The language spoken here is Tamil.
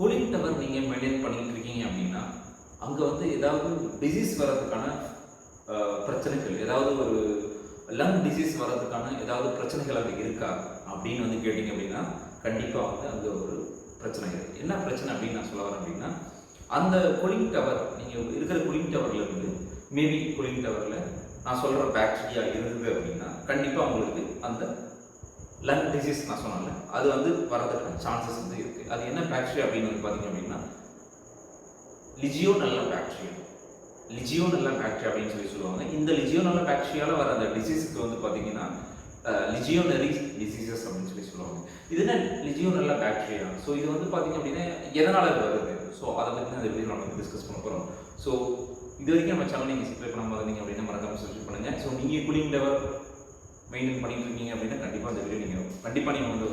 கூலிங் டவர் நீங்கள் மெயின்டைன் பண்ணிட்டு இருக்கீங்க அப்படின்னா அங்கே வந்து ஏதாவது டிசீஸ் வர்றதுக்கான பிரச்சனைகள் ஏதாவது ஒரு லங் டிசீஸ் வர்றதுக்கான ஏதாவது பிரச்சனைகள் அங்கே இருக்கா அப்படின்னு வந்து கேட்டிங்க அப்படின்னா கண்டிப்பாக வந்து அங்கே ஒரு பிரச்சனை இருக்குது என்ன பிரச்சனை அப்படின்னு நான் சொல்ல வரேன் அப்படின்னா அந்த கூலிங் டவர் நீங்கள் இருக்கிற கூலிங் டவரில் இருந்து மேபி கூலிங் டவரில் நான் சொல்கிற பேக்டீரியா இருந்தது அப்படின்னா கண்டிப்பாக உங்களுக்கு அந்த லங் டிசீஸ் நான் சொன்னேன்ல அது வந்து வரதுக்கான சான்சஸ் வந்து இருக்குது அது என்ன பாக்டீரியா அப்படின்னு வந்து பார்த்தீங்க அப்படின்னா லிஜியோ நல்ல பாக்டீரியா லிஜியோ நல்ல பாக்டீரியா அப்படின்னு சொல்லி சொல்லுவாங்க. இந்த லிஜியோ நல்ல பாக்டீரியாவில் வர அந்த டிசீஸுக்கு வந்து பார்த்தீங்கன்னா லிஜியோனரி டிசீசஸ் அப்படின்னு சொல்லி சொல்லுவாங்க. இது என்ன லிஜியோ நல்ல பாக்டீரியா ஸோ இது வந்து பார்த்தீங்க அப்படின்னா எதனால் இது வருது? ஸோ அதை பற்றி அந்த வீடியோ நம்ம டிஸ்கஸ் பண்ண போகிறோம் ஸோ இது வரைக்கும் நம்ம சேனல் நீங்கள் சப்ஸ்கிரைப் பண்ணாமல் இருந்தீங்க அப்படின்னா மறக்காமல் சப்ஸ்கிரைப் பண்ணுங்கள் ஸோ நீங்கள் கூலிங் லெவல் மெயின்டைன் பண்ணிட்டு இருக்கீங்க அப்படின்னா கண்டிப்பாக அந்த வீடியோ நீங்கள் கண்டிப்பாக நீங்கள் வந்து